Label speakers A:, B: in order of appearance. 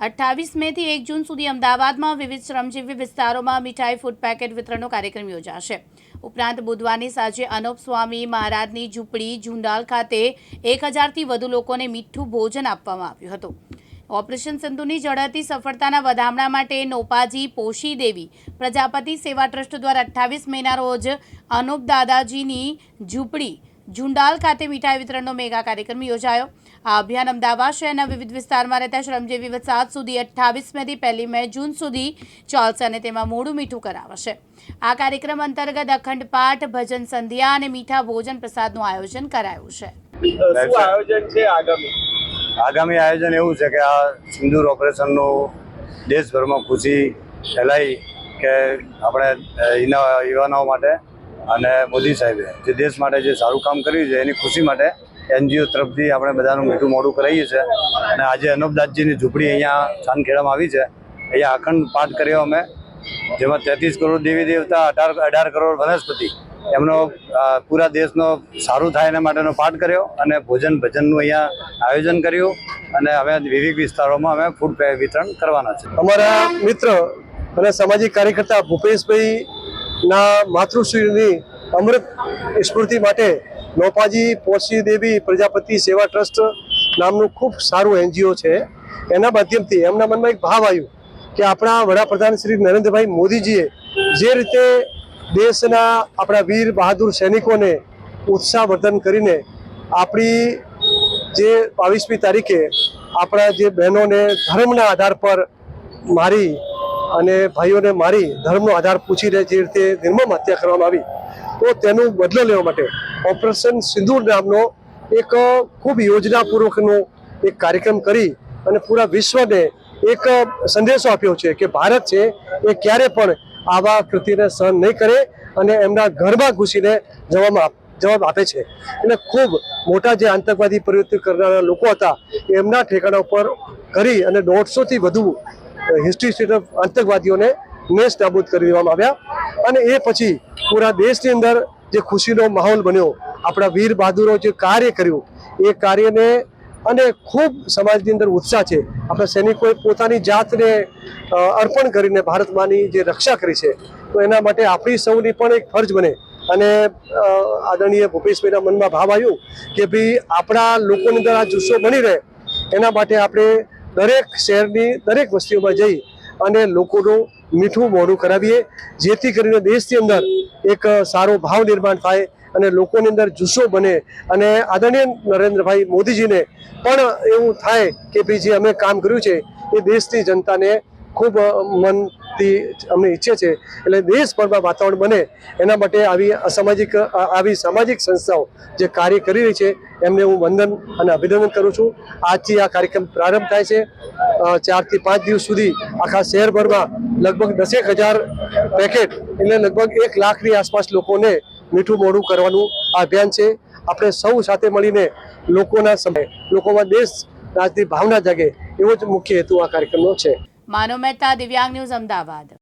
A: અઠ્ઠાવીસ મેથી એક જૂન સુધી અમદાવાદમાં વિવિધ શ્રમજીવી વિસ્તારોમાં મીઠાઈ, ફૂડ પેકેટ વિતરણનો કાર્યક્રમ યોજાશે. ઉપરાંત બુધવારની સાંજે અનોપ સ્વામી મહારાજની ઝૂંપડી, ઝુંડાલ ખાતે એક હજારથી વધુ લોકોને મીઠું ભોજન આપવામાં આવ્યું હતું. ઓપરેશન સિંધુની ઝડપથી સફળતાના વધામણા માટે નોપાજી પોશી દેવી, પ્રજાપતિ સેવા ટ્રસ્ટ દ્વારા અઠ્ઠાવીસ મેના રોજ અનુપ દાદાજીની ઝૂંપડી ઝુંડાલ ખાતે મીઠાઈ વિતરણનો મેગા કાર્યક્રમ યોજાયો. આ અભિયાન અમદાવાદ શહેરના વિવિધ વિસ્તારમાં રહેતા શ્રમજીવી સાત સુધી અઠ્ઠાવીસ મેથી પહેલી મે જૂન સુધી ચાલશે અને તેમાં મોડું મીઠું કરાવશે. આ કાર્યક્રમ અંતર્ગત અખંડ પાઠ ભજન સંધ્યા અને મીઠા ભોજન પ્રસાદનું આયોજન કરાયું છે.
B: આયોજન છે આગામી?
C: આગામી આયોજન એવું છે કે આ સિંદૂર ઓપરેશનનું દેશભરમાં ખુશી ફેલાઈ કે આપણે અ, એના યુવાનો માટે અને મોદી સાહેબે જે દેશ માટે જે સારું કામ કર્યું છે, એની ખુશી માટે એનજીઓ તરફથી આપણે બધાનું મીઠું મોડું કરાવીએ છીએ. અને આજે અનુપદાસજીની ઝૂંપડી અહીંયા ચાંદખેડામાં આવી છે. અહીંયા અખંડ પાઠ કર્યો અમે, જેમાં તેત્રીસ કરોડ દેવી દેવતા, અઢાર અઢાર કરોડ વનસ્પતિ. એમનો પૂરા દેશનો સારું થાય એના માટેનો પાઠ કર્યો અને ભોજન ભજનનું અહીંયા આયોજન કર્યું. અને હવે વિવિધ વિસ્તારોમાં અમે ફૂડ વિતરણ કરવાના છે.
B: અમારા મિત્ર અને સામાજિક કાર્યકર્તા ભૂપેશભાઈ ના માતૃશ્રીની અમૃત સ્મૃતિ માટે નોપાજી પોશી દેવી પ્રજાપતિ સેવા ટ્રસ્ટ નામનું ખૂબ સારું એનજીઓ છે. એના માધ્યમથી એમના મનમાં એક ભાવ આવ્યું કે આપણા વડાપ્રધાન શ્રી નરેન્દ્રભાઈ મોદીજીએ જે રીતે દેશના આપણા વીર બહાદુર સૈનિકોને ઉત્સાહવર્ધન કરીને આપણી જે બાવીસમી તારીખે આપણા જે બહેનોને ધર્મના આધાર પર મારી અને ભાઈઓને મારી ધર્મનો આધાર પૂછીને જે રીતે નિર્મમ હત્યા કરવામાં આવી તો તેનું બદલો લેવા માટે ઓપરેશન સિંદૂર નામનો એક ખૂબ યોજનાપૂર્વકનો એક કાર્યક્રમ કરી અને પૂરા વિશ્વને એક સંદેશો આપ્યો છે કે ભારત છે એ ક્યારે પણ આવા કૃતિને સહન નહીં કરે અને એમના ઘરમાં ઘૂસીને જવામાં જવાબ આપે છે. એટલે ખૂબ મોટા જે આતંકવાદી પ્રવૃત્તિ કરનારા લોકો હતા, એમના ઠેકાણા ઉપર કરી અને દોઢસોથી વધુ હિસ્ટ્રી સ્ટેટ આતંકવાદીઓને મેશ નાબૂદ કરી દેવામાં આવ્યા. અને એ પછી પૂરા દેશની અંદર જે ખુશીનો માહોલ બન્યો, આપણા વીર બહાદુરો જે કાર્ય કર્યું, એ કાર્યને અને ખૂબ સમાજની અંદર ઉત્સાહ છે. આપણા સૈનિકોએ પોતાની જાતને અર્પણ કરીને ભારત જે રક્ષા કરી છે, તો એના માટે આપણી સૌની પણ એક ફરજ બને. અને આદરણીય ભૂપેશભાઈના મનમાં ભાવ આવ્યું કે ભાઈ આપણા લોકોની અંદર આ જુસ્સો બની રહે. એના માટે આપણે દરેક શહેરની દરેક વસ્તીઓમાં જઈ અને લોકોનું મીઠું મોઢું કરાવીએ. જેથી કરીને દેશની અંદર એક સારો ભાવ નિર્માણ થાય અને લોકોની અંદર જુસ્સો બને. અને આદરણીય નરેન્દ્રભાઈ મોદીજીને પણ એવું થાય કે ભાઈ જે અમે કામ કર્યું છે, એ દેશની જનતાને ખૂબ મનથી અમને ઈચ્છે છે એટલે દેશભરમાં વાતાવરણ બને. એના માટે આવી અસામાજિક, આવી સામાજિક સંસ્થાઓ જે કાર્ય કરી રહી છે, એમને હું વંદન અને અભિનંદન કરું છું. આજથી આ કાર્યક્રમ પ્રારંભ થાય છે. ચારથી પાંચ દિવસ સુધી આખા શહેરભરમાં લગભગ દસેક હજાર પેકેટ એટલે લગભગ એક લાખની આસપાસ લોકોને મીઠું મોઢું કરવાનું આ અભિયાન છે. આપણે સૌ સાથે મળીને લોકોના સમય લોકોમાં દેશ રાજની ભાવના જાગે એવો જ મુખ્ય હેતુ આ કાર્યક્રમનો છે.
A: માનવ મહેતા દિવ્યાંગ ન્યૂઝ અમદાવાદ.